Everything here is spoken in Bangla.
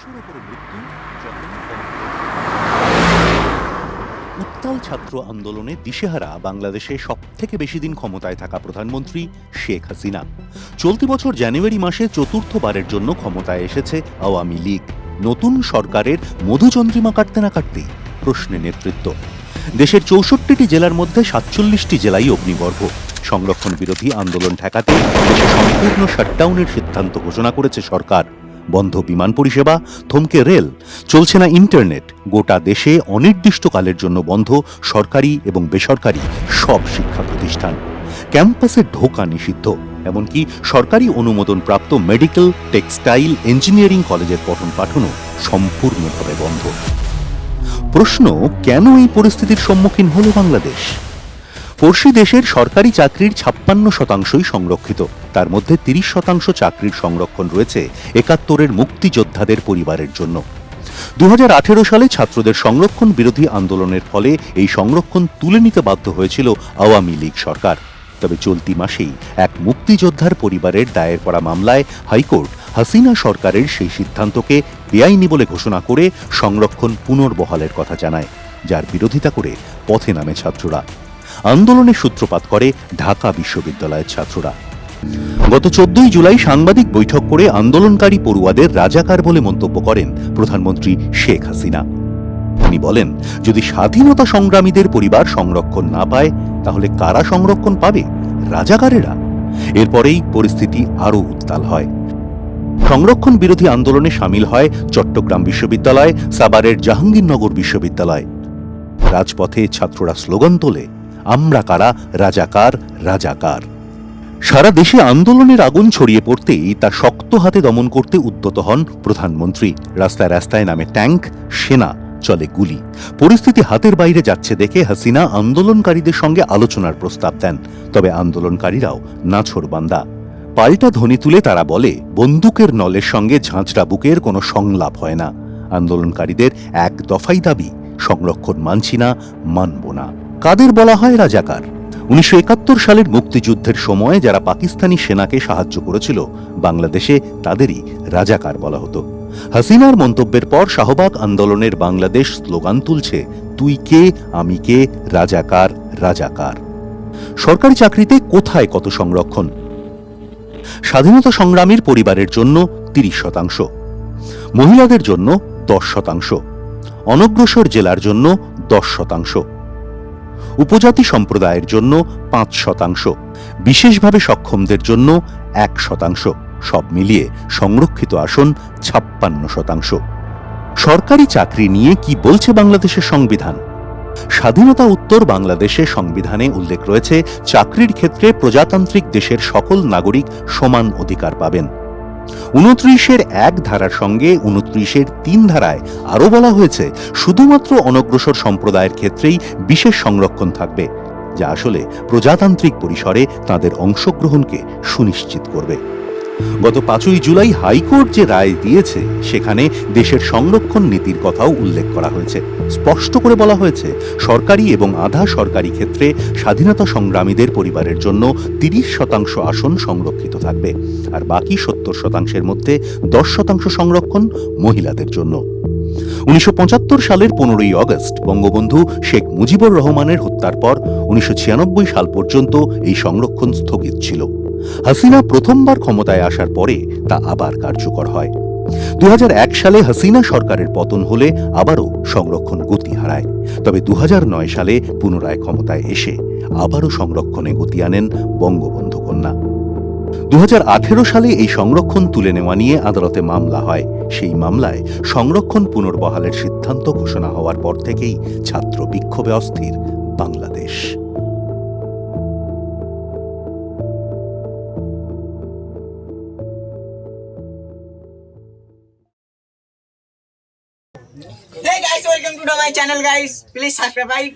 একশোর উপরে মৃত্যু উত্তাল ছাত্র আন্দোলনে দিশেহারা বাংলাদেশে সব থেকে বেশি দিন ক্ষমতায় থাকা প্রধানমন্ত্রী শেখ হাসিনা। চলতি বছর জানুয়ারি মাসে চতুর্থবারের জন্য ক্ষমতায় এসেছে আওয়ামী লীগ। নতুন সরকারের মধুচন্দ্রিমা কাটতে না কাটতেই প্রশ্নে নেতৃত্ব। দেশের চৌষট্টিটি জেলার মধ্যে সাতচল্লিশটি জেলাই অগ্নিগর্ভ সংরক্ষণ বিরোধী আন্দোলন ঠেকাতে দেশে সম্পূর্ণ শাটডাউনের সিদ্ধান্ত ঘোষণা করেছে সরকার। বন্ধ বিমান পরিষেবা, থমকে রেল, চলছে না ইন্টারনেট, গোটা দেশে অনির্দিষ্টকালের জন্য বন্ধ সরকারি এবং বেসরকারি সব শিক্ষা প্রতিষ্ঠান। ক্যাম্পাসে ঢোকা নিষিদ্ধ, এমনকি সরকারি অনুমোদনপ্রাপ্ত মেডিকেল, টেক্সটাইল, ইঞ্জিনিয়ারিং কলেজের পঠন পাঠনও সম্পূর্ণভাবে বন্ধ। প্রশ্ন, কেন এই পরিস্থিতির সম্মুখীন হল বাংলাদেশ? পড়শি দেশের সরকারি চাকরির ছাপ্পান্ন শতাংশই সংরক্ষিত। তার মধ্যে তিরিশ শতাংশ চাকরির সংরক্ষণ রয়েছে একাত্তরের মুক্তিযোদ্ধাদের পরিবারের জন্য। দু হাজার আঠেরো সালে ছাত্রদের সংরক্ষণ বিরোধী আন্দোলনের ফলে এই সংরক্ষণ তুলে নিতে বাধ্য হয়েছিল আওয়ামী লীগ সরকার। তবে চলতি মাসেই এক মুক্তিযোদ্ধার পরিবারের দায়ের করা মামলায় হাইকোর্ট হাসিনা সরকারের সেই সিদ্ধান্তকে বেআইনি বলে ঘোষণা করে সংরক্ষণ পুনর্বহালের কথা জানায়, যার বিরোধিতা করে পথে নামে ছাত্ররা। আন্দোলনের সূত্রপাত করে ঢাকা বিশ্ববিদ্যালয়ের ছাত্ররা। গত চোদ্দই জুলাই সাংবাদিক বৈঠক করে আন্দোলনকারী পড়ুয়াদের রাজাকার বলে মন্তব্য করেন প্রধানমন্ত্রী শেখ হাসিনা। তিনি বলেন, যদি স্বাধীনতা সংগ্রামীদের পরিবার সংরক্ষণ না পায়, তাহলে কারা সংরক্ষণ পাবে? রাজাকারেরা? এরপরেই পরিস্থিতি আরও উত্তাল হয়। সংরক্ষণ বিরোধী আন্দোলনে সামিল হয় চট্টগ্রাম বিশ্ববিদ্যালয় সাবারের জাহাঙ্গীরনগর বিশ্ববিদ্যালয়। রাজপথে ছাত্ররা স্লোগান তোলে আমরা কারা? রাজাকার রাজাকার। সারা দেশে আন্দোলনের আগুন ছড়িয়ে পড়তেই তা শক্ত হাতে দমন করতে উদ্যত হন প্রধানমন্ত্রী। রাস্তায় রাস্তায় নামে ট্যাঙ্ক, সেনা, চলে গুলি। পরিস্থিতি হাতের বাইরে যাচ্ছে দেখে হাসিনা আন্দোলনকারীদের সঙ্গে আলোচনার প্রস্তাব দেন। তবে আন্দোলনকারীরাও নাছোড়বান্দা পাল্টা ধ্বনি তুলে তারা বলে, বন্দুকের নলের সঙ্গে ঝাঁঝরা বুকের কোনো সংলাপ হয় না। আন্দোলনকারীদের এক দফাই দাবি, সংরক্ষণ মানছি না, মানব না। কাদের বলা হয় রাজাকার? উনিশশো একাত্তর সালের মুক্তিযুদ্ধের সময় যারা পাকিস্তানি সেনাকে সাহায্য করেছিল, বাংলাদেশে তাদেরই রাজাকার বলা হতো। হাসিনার মন্তব্যের পর শাহবাগ আন্দোলনের বাংলাদেশ স্লোগান তুলছে, তুই কে, আমি কে, রাজাকার রাজাকার সরকারি চাকরিতে কোথায় কত সংরক্ষণ? স্বাধীনতা সংগ্রামীর পরিবারের জন্য তিরিশ শতাংশ। মহিলাদের জন্য দশ শতাংশ। অনগ্রসর জেলার জন্য দশ শতাংশ। উপজাতি সম্প্রদায়ের জন্য পাঁচ শতাংশ, বিশেষভাবে সক্ষমদের জন্য এক শতাংশ, সব মিলিয়ে সংরক্ষিত আসন ছাপ্পান্ন শতাংশ। সরকারি চাকরি নিয়ে কি বলছে বাংলাদেশের সংবিধান? স্বাধীনতা উত্তর বাংলাদেশের সংবিধানে উল্লেখ রয়েছে, চাকরির ক্ষেত্রে প্রজাতান্ত্রিক দেশের সকল নাগরিক সমান অধিকার পাবেন। উনত্রিশের এক ধারার সঙ্গে উনত্রিশের তিন ধারায় আরও বলা হয়েছে, শুধুমাত্র অনগ্রসর সম্প্রদায়ের ক্ষেত্রেই বিশেষ সংরক্ষণ থাকবে, যা আসলে প্রজাতান্ত্রিক পরিসরে তাদের অংশগ্রহণকে সুনিশ্চিত করবে। গত পাঁচই জুলাই হাইকোর্ট যে রায় দিয়েছে, সেখানে দেশের সংরক্ষণ নীতির কথাও উল্লেখ করা হয়েছে। স্পষ্ট করে বলা হয়েছে, সরকারি এবং আধা সরকারি ক্ষেত্রে স্বাধীনতা সংগ্রামীদের পরিবারের জন্য তিরিশ শতাংশ আসন সংরক্ষিত থাকবে, আর বাকি সত্তর শতাংশের মধ্যে দশ শতাংশ সংরক্ষণ মহিলাদের জন্য। উনিশশো পঁচাত্তর সালের পনেরোই অগস্ট বঙ্গবন্ধু শেখ মুজিবুর রহমানের হত্যার পর উনিশশো ছিয়ানব্বই সাল পর্যন্ত এই সংরক্ষণ স্থগিত ছিল। হাসিনা প্রথমবার ক্ষমতায় আসার পরে তা আবার কার্যকর হয়। দু হাজার এক সালে হাসিনা সরকারের পতন হলে আবারও সংরক্ষণ গতি হারায়। তবে দুহাজার নয় সালে পুনরায় ক্ষমতায় এসে আবারও সংরক্ষণে গতি আনেন বঙ্গবন্ধু কন্যা দুহাজার আঠেরো সালে এই সংরক্ষণ তুলে নেওয়া নিয়ে আদালতে মামলা হয়। সেই মামলায় সংরক্ষণ পুনর্বহালের সিদ্ধান্ত ঘোষণা হওয়ার পর থেকেই ছাত্র বিক্ষোভে অস্থির Bangladesh. Hey guys, welcome to my channel guys. Please subscribe.